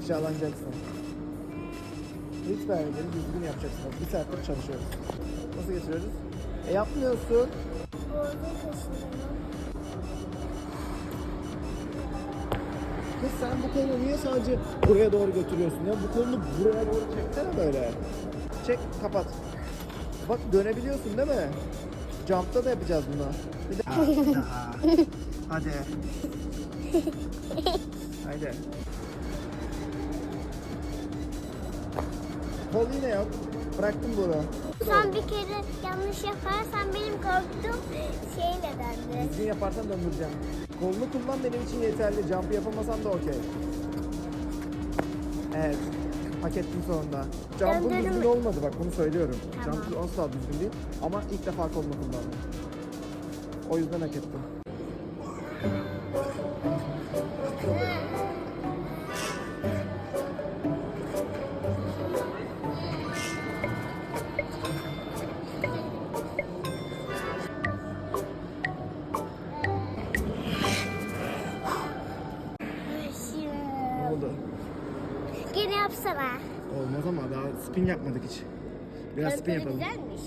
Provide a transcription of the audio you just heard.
İfşalanacaksın. Lütfen elleri düzgün yapacaksın. Bak, Bir saattir çalışıyoruz. Nasıl getiriyoruz? E yapmıyorsun. Kız sen bu kolunu niye sadece buraya doğru götürüyorsun ya? Bu kolunu buraya doğru çeksene böyle. Çek, kapat. Bak dönebiliyorsun değil mi? Jump'ta da yapacağız bunu. Bir de... Hadi. Haydi. Kol yine yok. Bıraktım bunu. Sen bir kere yanlış yaparsan benim korktuğum şeyle bende. Düzgün yaparsan döndüreceğim. Kolunu kullan benim için yeterli. Jump yapamasan da okey. Evet. Hak ettin sonunda. Jump'ın Döndürme. düzgün olmadı bak bunu söylüyorum. Tamam. Jump asla düzgün değil. Ama ilk defa kolunu kullandım. O yüzden hak ettim. Gene yapsana. Olmaz ama daha spin yapmadık hiç. Biraz spin yapalım. güzelmiş.